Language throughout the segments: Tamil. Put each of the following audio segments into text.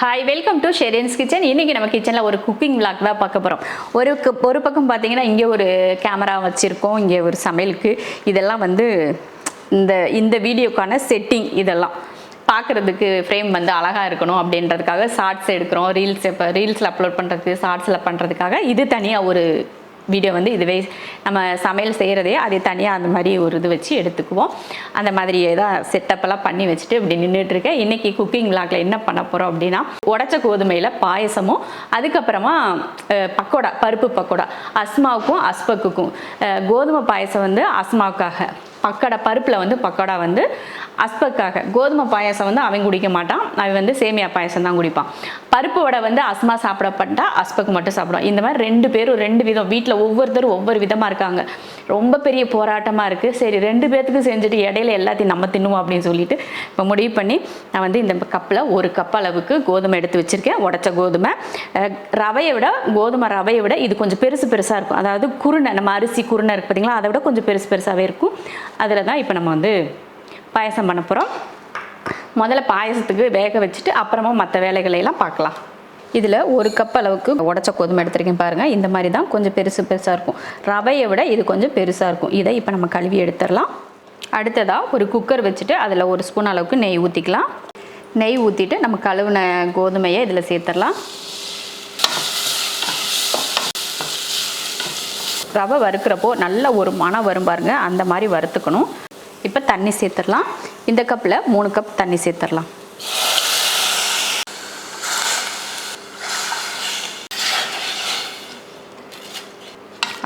Hi welcome to Sherin's kitchen இன்றைக்கி நம்ம கிச்சனில் ஒரு குக்கிங் விளாக் தான் பார்க்க போகிறோம் ஒரு ஒரு பக்கம் பார்த்தீங்கன்னா இங்கே ஒரு கேமரா வச்சுருக்கோம். இங்கே ஒரு சமையலுக்கு. இதெல்லாம் வந்து இந்த இந்த வீடியோக்கான செட்டிங் இதெல்லாம். பார்க்குறதுக்கு ஃப்ரேம் வந்து அழகாக இருக்கணும் அப்படின்றதுக்காக ஷார்ட்ஸ் எடுக்கிறோம். ரீல்ஸ் இப்போ ரீல்ஸில் அப்லோட் பண்ணுறதுக்கு ஷார்ட்ஸில் பண்ணுறதுக்காக இது தனியாக ஒரு வீடியோ வந்து இதுவே நம்ம சமையல் செய்கிறதே அதே தனியாக அந்த மாதிரி ஒரு இது வச்சு எடுத்துக்குவோம். அந்த மாதிரி தான் செட்டப்பெல்லாம் பண்ணி வச்சுட்டு இப்படி நின்றுட்டுருக்கேன் இன்றைக்கி குக்கிங் விளாக்ல என்ன பண்ண போகிறோம் அப்படின்னா உடச்ச கோதுமையில் பாயசமும் அதுக்கப்புறமா பக்கோடா பருப்பு பக்கோடா அஸ்மாவுக்கும் அஸ்பக்குக்கும். கோதுமை பாயசம் வந்து அஸ்மாவுக்காக. பக்கடா பருப்பில் வந்து பக்கோடா வந்து அஸ்பக்காக. கோதுமை பாயாசம் வந்து அவன் குடிக்க மாட்டான். அவன் வந்து சேமியா பாயசம் தான் குடிப்பான். பருப்பு வடை வந்து அஸ்மா சாப்பிடப்பட்டா அஸ்பக்கு மட்டும் சாப்பிடும். இந்த மாதிரி ரெண்டு பேரும் ரெண்டு விதம் வீட்டில் ஒவ்வொருத்தரும் ஒவ்வொரு விதமாக இருக்காங்க. ரொம்ப பெரிய போராட்டமாக இருக்குது சரி ரெண்டு பேர்த்துக்கு செஞ்சுட்டு இடையில எல்லாத்தையும் நம்ம தின்னுவோம் அப்படின்னு சொல்லிட்டு இப்போ முடிவு பண்ணி நான் வந்து இந்த கப்பில் ஒரு கப் அளவுக்கு கோதுமை எடுத்து வச்சுருக்கேன். உடச்ச கோதுமை. ரவையை விட கோதுமை ரவையை விட இது கொஞ்சம் பெருசு பெருசாக இருக்கும். அதாவது குருணை நம்ம அரிசி குருணை இருக்குது பார்த்தீங்களா அதை விட கொஞ்சம் பெருசு பெருசாகவே இருக்கும். அதில் தான் இப்போ நம்ம வந்து பாயசம் பண்ண போகிறோம் முதல்ல பாயசத்துக்கு வேக வச்சுட்டு அப்புறமா மற்ற வேலைகளை எல்லாம் பார்க்கலாம். இதில் ஒரு கப் அளவுக்கு உடச்ச கோதுமை எடுத்துருக்கேன் பாருங்கள் இந்த மாதிரி தான் கொஞ்சம் பெருசு பெருசாக இருக்கும். ரவையை விட இது கொஞ்சம் பெருசாக இருக்கும். இதை இப்போ நம்ம கழுவி எடுத்துடலாம். அடுத்ததாக ஒரு குக்கர் வச்சுட்டு அதில் ஒரு ஸ்பூன் அளவுக்கு நெய் ஊற்றிக்கலாம் நெய் ஊற்றிட்டு நம்ம கழுவின கோதுமையை இதில் சேர்த்துடலாம். ரவை வறுக்கிறப்போ நல்ல ஒரு மணம் வரும் பாருங்க. அந்த மாதிரி வறுத்துக்கணும். இப்போ தண்ணி சேர்த்துடலாம். இந்த கப்பில் மூணு கப் தண்ணி சேர்த்துடலாம்.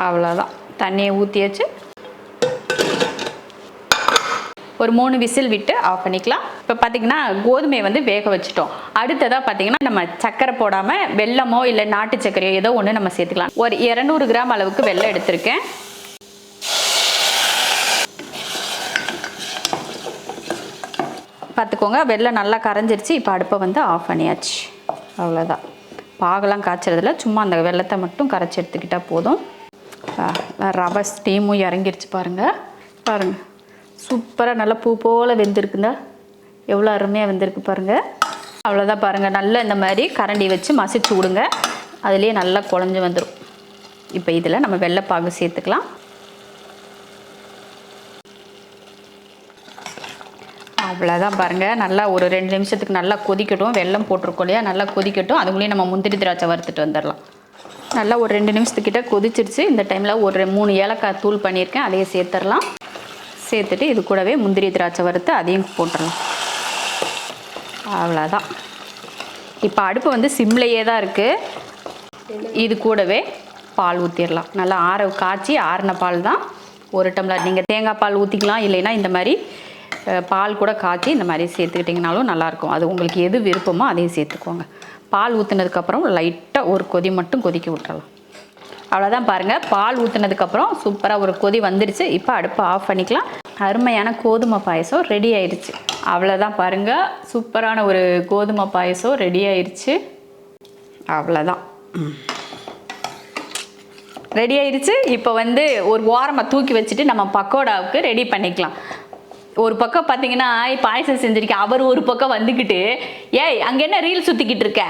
அவ்வளோதான் தண்ணியை ஊற்றியாச்சு ஒரு மூணு விசில் விட்டு ஆஃப் பண்ணிக்கலாம். இப்போ பார்த்தீங்கன்னா கோதுமையை வந்து வேக வச்சுட்டோம். அடுத்ததாக பார்த்தீங்கன்னா நம்ம சக்கரை போடாமல் வெல்லமோ இல்லை நாட்டு சக்கரையோ ஏதோ ஒன்று நம்ம சேர்த்துக்கலாம். ஒரு இரநூறு கிராம் அளவுக்கு வெள்ளம் எடுத்திருக்கேன். பார்த்துக்கோங்க. வெள்ளம் நல்லா கரைஞ்சிருச்சு. இப்போ அடுப்பை வந்து ஆஃப் பண்ணியாச்சு. அவ்வளோதான் பாகெல்லாம் காய்ச்சறதில்ல. சும்மா அந்த வெள்ளத்தை மட்டும் கரைச்சி எடுத்துக்கிட்டால் போதும். ரவை ஸ்டீமும் இறங்கிருச்சு பாருங்கள் பாருங்கள் சூப்பராக நல்லா பூ போல் வெந்திருக்குங்க. எவ்வளோ அருமையாக வெந்திருக்கு பாருங்கள் அவ்வளோதான் பாருங்கள் நல்லா இந்த மாதிரி கரண்டி வச்சு மசிச்சு விடுங்க. அதுலேயே நல்லா குழஞ்சி வந்துடும் இப்போ இதில் நம்ம வெள்ளைப்பாகு சேர்த்துக்கலாம். அவ்வளோதான் பாருங்கள் நல்லா ஒரு ரெண்டு நிமிஷத்துக்கு நல்லா கொதிக்கட்டும். வெல்லம் போட்டிருக்கோம் இல்லையா? நல்லா கொதிக்கட்டும். அதுக்குள்ளேயே நம்ம முந்திரி திராட்சை வறுத்துட்டு வந்துடலாம். நல்லா ஒரு ரெண்டு நிமிஷத்துக்கிட்ட கொதிச்சிருச்சு. இந்த டைமில் ஒரு மூணு ஏலக்காய் தூள் பண்ணியிருக்கேன். அதையே சேர்த்துடலாம். சேர்த்துட்டு இது கூடவே முந்திரி திராட்சை வறுத்து அதையும் போட்டுடலாம். அவ்வளோதான் இப்போ அடுப்பு வந்து சிம்லையே தான் இருக்குது இது கூடவே பால் ஊற்றிடலாம் நல்லா ஆற காய்ச்சி ஆறின பால் தான். ஒரு டம்ளர். நீங்கள் தேங்காய் பால் ஊற்றிக்கலாம் இல்லைன்னா இந்த மாதிரி பால் கூட காய்ச்சி இந்த மாதிரி சேர்த்துக்கிட்டிங்கனாலும் நல்லாயிருக்கும். அது உங்களுக்கு எது விருப்பமோ அதையும் சேர்த்துக்கோங்க. பால் ஊற்றுனதுக்கப்புறம் லைட்டாக ஒரு கொதி மட்டும் கொதிக்க விட்டுறலாம். அவ்வளோதான் பாருங்கள் பால் ஊற்றுனதுக்கப்புறம் சூப்பராக ஒரு கொதி வந்துடுச்சு இப்போ அடுப்பை ஆஃப் பண்ணிக்கலாம். அருமையான கோதுமை பாயசம் ரெடி ஆயிடுச்சு அவ்வளோதான் பாருங்கள் சூப்பரான ஒரு கோதுமை பாயசம் ரெடி ஆயிடுச்சு அவ்வளோதான் ரெடி ஆயிடுச்சு இப்போ வந்து ஒரு ஓரமாக தூக்கி வச்சுட்டு நம்ம பக்கோடாவுக்கு ரெடி பண்ணிக்கலாம். ஒரு பக்கம் பார்த்தீங்கன்னா பாயசம் செஞ்சிருக்கேன் அவர் ஒரு பக்கம் வந்துக்கிட்டு ஏய் அங்கே என்ன ரீல் சுற்றிக்கிட்டு இருக்க?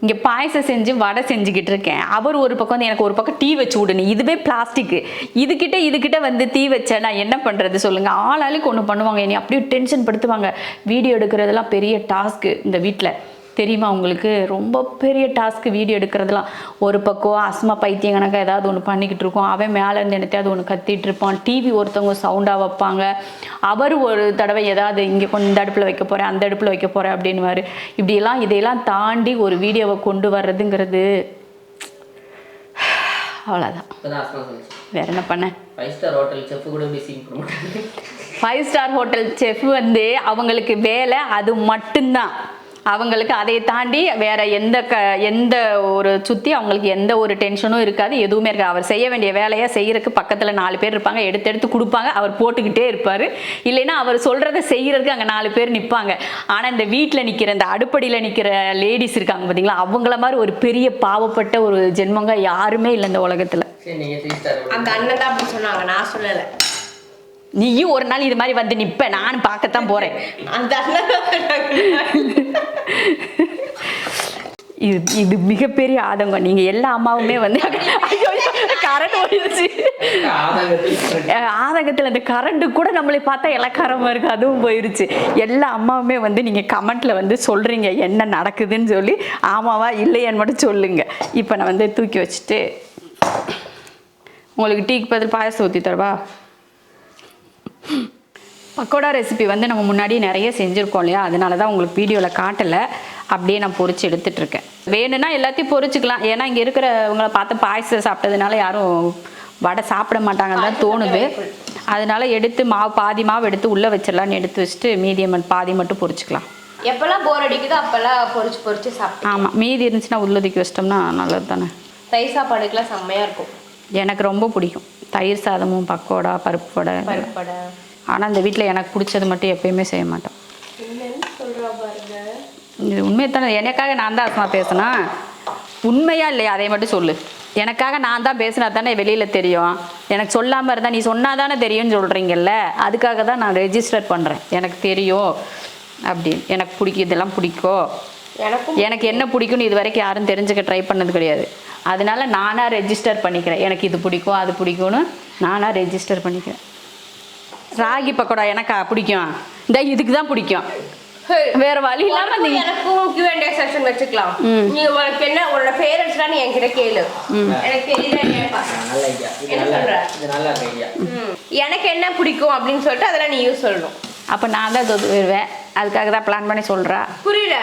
இங்கே பாயசம் செஞ்சு வடை செஞ்சுக்கிட்டு இருக்கேன். அவர் ஒரு பக்கம் வந்து எனக்கு ஒரு பக்கம் டீ வச்சு விடுனு இதுவே பிளாஸ்டிக்கு இதுக்கிட்ட இதுக்கிட்ட வந்து தீ வச்சேன் நான் என்ன பண்ணுறது சொல்லுங்கள் ஆளாளுக்கு ஒன்று பண்ணுவாங்க. என்னை அப்படியே டென்ஷன் படுத்துவாங்க. வீடியோ எடுக்கிறதெல்லாம் பெரிய டாஸ்க்கு இந்த வீட்டில் தெரியுமா உங்களுக்கு? ரொம்ப பெரிய டாஸ்க்கு வீடியோ எடுக்கிறதுலாம். ஒரு பக்கம் அஸ்மா பைத்தியம் கணக்காக ஏதாவது ஒன்று பண்ணிக்கிட்டு இருக்கோம். அவன் மேலே இருந்து என்னத்தையாவது ஒன்று கத்திட்டு இருப்பான். டிவி ஒருத்தவங்க சவுண்டாக வைப்பாங்க. அவர் ஒரு தடவை ஏதாவது இங்கே கொஞ்சம் இந்த அடுப்பில் வைக்க போகிறேன் அந்த அடுப்பில் வைக்க போகிறேன் அப்படின்னுவாரு. இப்படியெல்லாம் இதையெல்லாம் தாண்டி ஒரு வீடியோவை கொண்டு வர்றதுங்கிறது அவ்வளோதான் வேற என்ன பண்ண? ஃபைவ் ஸ்டார் ஹோட்டல் செஃப் கூட இப்படி சீன் பண்ண மாட்டாங்க ஃபைவ் ஸ்டார் ஹோட்டல் செஃப் வந்து அவங்களுக்கு வேலை அது மட்டும்தான். அவங்களுக்கு அதை தாண்டி வேற எந்த க எந்த ஒரு சுற்றி அவங்களுக்கு எந்த ஒரு டென்ஷனும் இருக்காது. எதுவுமே இருக்காது. அவர் செய்ய வேண்டிய வேலையை செய்யறதுக்கு பக்கத்தில் நாலு பேர் இருப்பாங்க. எடுத்து எடுத்து கொடுப்பாங்க. அவர் போட்டுக்கிட்டே இருப்பார். இல்லைன்னா அவர் சொல்கிறத செய்யறதுக்கு அங்கே நாலு பேர் நிற்பாங்க ஆனால் இந்த வீட்டில் நிற்கிற இந்த அடுப்படியில் நிற்கிற லேடிஸ் இருக்காங்க பார்த்தீங்களா அவங்கள மாதிரி ஒரு பெரிய பாவப்பட்ட ஒரு ஜென்மங்க யாருமே இல்லை இந்த உலகத்தில். அந்த அண்ணன் தான் அப்படி சொன்னாங்க. நான் சொல்லலை. நீயும் ஒரு நாள் இது மாதிரி வந்து நிப்ப நானும் பார்க்கத்தான் போறேன். அந்த. இது இது மிகப்பெரிய ஆதங்கம். நீங்க எல்லா அம்மாவுமே வந்து கரண்ட் ஓடிடுச்சு. ஆதங்கத்தில் அஹ் ஆதங்கத்தில் இந்த கரண்ட் கூட நம்மளை பார்த்தா இலக்காரமாக இருக்கு அதுவும் போயிருச்சு. எல்லா அம்மாவுமே வந்து நீங்கள் கமெண்ட்ல வந்து சொல்கிறீங்க என்ன நடக்குதுன்னு சொல்லி. ஆமாவா இல்லையான்னு மட்டும் சொல்லுங்க. இப்போ நான் வந்து தூக்கி வச்சுட்டு உங்களுக்கு டீக்கு பதில் பாயசம் ஊற்றி தரவா? பக்கோடா ரெசிபி வந்து நம்ம முன்னாடி நிறைய செஞ்சுருக்கோம் இல்லையா? அதனால தான் உங்களுக்கு வீடியோவில் காட்டலை. அப்படியே நான் பொரிச்சு எடுத்துட்டு இருக்கேன் வேணும்னா எல்லாத்தையும் பொரிச்சுக்கலாம் ஏன்னா இங்கே இருக்கிறவங்கள பார்த்து பாயசம் சாப்பிட்டதுனால யாரும் வடை சாப்பிட மாட்டாங்கன்னு தான் தோணுது. அதனால எடுத்து மாவு பாதி மாவு எடுத்து உள்ளே வச்சிடலான்னு எடுத்து வச்சுட்டு மீதியம் பாதி மட்டும் பொரிச்சுக்கலாம் எப்பெல்லாம் போர் அடிக்குதோ அப்பெல்லாம் பொரிச்சு பொரிச்சு சாப்பிட்டு ஆமாம் மீதி இருந்துச்சுன்னா உள்ளதுக்கு வச்சிட்டோம்னா நல்லது தானே தயிர் சாப்பாடுக்கெல்லாம் செம்மையா இருக்கும். எனக்கு ரொம்ப பிடிக்கும். தயிர் சாதமும் பக்கோடா பருப்பு வடை. ஆனால் இந்த வீட்டில் எனக்கு பிடிச்சது மட்டும் எப்பயுமே செய்ய மாட்டோம். இது உண்மையை தானே எனக்காக நான் தான் அசமா பேசினா? உண்மையா இல்லையா? அதை மட்டும் சொல்லு. எனக்காக நான் தான் பேசினா தானே வெளியில் தெரியும். எனக்கு சொல்லாமல் இருந்தால் நீ சொன்னால் தானே தெரியும்னு சொல்கிறீங்கல்ல அதுக்காக தான் நான் ரெஜிஸ்டர் பண்ணுறேன் எனக்கு தெரியும். அப்படின்னு. எனக்கு பிடிக்கும் இதெல்லாம் பிடிக்கும். எனக்கு என்ன பிடிக்கும்னு இது வரைக்கும் யாரும் தெரிஞ்சுக்க ட்ரை பண்ணது கிடையாது. அதனால நானாக ரெஜிஸ்டர் பண்ணிக்கிறேன். எனக்கு இது பிடிக்கும் அது பிடிக்கும்னு நானாக ரெஜிஸ்டர் பண்ணிக்கிறேன். ராகி பக்கோடா எனக்கா பிடிக்கும். இந்த இதுக்கு தான் பிடிக்கும். வேற வழி இல்லாம நீ எனக்கும் Q&A செஷன் வச்சுக்கலாம். நீ உனக்கு என்ன உன்னோட பேரண்ட்ஸ்லாம் நீ என்கிட்ட கேளு. எனக்கு. எனக்கு என்ன பிடிக்கும் அப்படின்னு சொல்லிட்டு அதெல்லாம் நீ யூஸ் சொல்லணும். அப்போ நான் தான் வருவேன். அதுக்காக தான் பிளான் பண்ணி சொல்கிறா புரியல.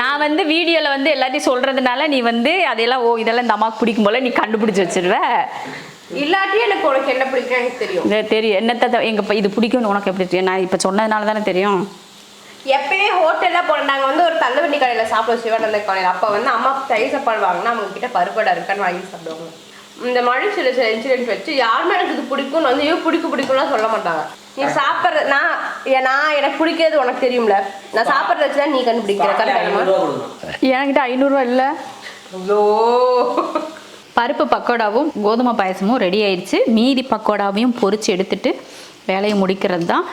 நான் வந்து வீடியோவில் வந்து எல்லாத்தையும் சொல்கிறதுனால நீ வந்து அதையெல்லாம் ஓ இதெல்லாம் இந்த அம்மாவுக்கு பிடிக்கும் போல நீ கண்டுபிடிச்சி வச்சிருவ. இல்லாட்டி எனக்கு உனக்கு என்ன பிடிக்கும் எனக்கு தெரியும். தெரியும் என்னத்த எங்கள் இது பிடிக்கும்னு உனக்கு எப்படி தெரியும் நான் இப்போ சொன்னதுனால தானே தெரியும். எப்பயுமே ஹோட்டல்ல போன நாங்க வந்து ஒரு தள்ளுவண்டி கடையில சாப்பிடுவோம் சிவானந்த காலையில் அப்ப வந்து அம்மா தயிர் சாப்பாடு வாங்கினா அவங்க கிட்ட பருப்படை இருக்கான்னு வாங்கி சாப்பிடுவாங்க. இந்த மாதிரி சில சில இன்சிடென்ட் வச்சு யாருமே எனக்கு இது பிடிக்கும்னு வந்து ஐயோ பிடிக்கும் பிடிக்கும்லாம் சொல்ல மாட்டாங்க. நீ சாப்பிட்ற நான் ஏ- நான் எனக்கு பிடிக்கிறது உனக்கு தெரியும்ல. நான் சாப்பிட்றத வச்சு தான் நீ கண்டுபிடிக்கிற கரெக்டாக என்கிட்ட ஐநூறுரூவா இல்லை. ஐயோ. பருப்பு பக்கோடாவும் கோதுமை பாயசமும் ரெடி ஆயிடுச்சு. மீதி பக்கோடாவையும் பொரிச்சு எடுத்துட்டு வேலையை முடிக்கிறது தான்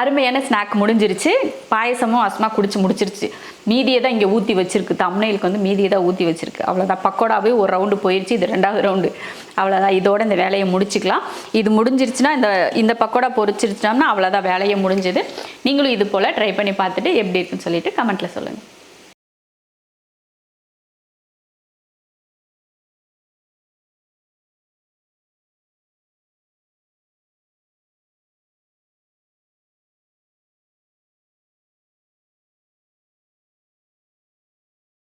அருமையான ஸ்நாக் முடிஞ்சிருச்சு. பாயசமும் அஸ்மா குடிச்சு முடிச்சிருச்சு. மீதியை தான் இங்கே ஊற்றி வச்சிருக்கு. தம்னைலுக்கு வந்து மீதியை தான் ஊற்றி வச்சிருக்கு. அவ்வளோதான் பக்கோடாவே ஒரு ரவுண்டு போயிடுச்சு இது ரெண்டாவது ரவுண்டு அவ்வளோதான் இதோட இந்த வேலையை முடிச்சுக்கலாம். இது முடிஞ்சிருச்சுன்னா இந்த இந்த பக்கோடா பொரிச்சிருச்சோம்னா அவ்வளோதான் வேலையை முடிஞ்சது. நீங்களும் இது போல் ட்ரை பண்ணி பார்த்துட்டு எப்படி இருக்குன்னு சொல்லிட்டு கமெண்ட்டில் சொல்லுங்கள்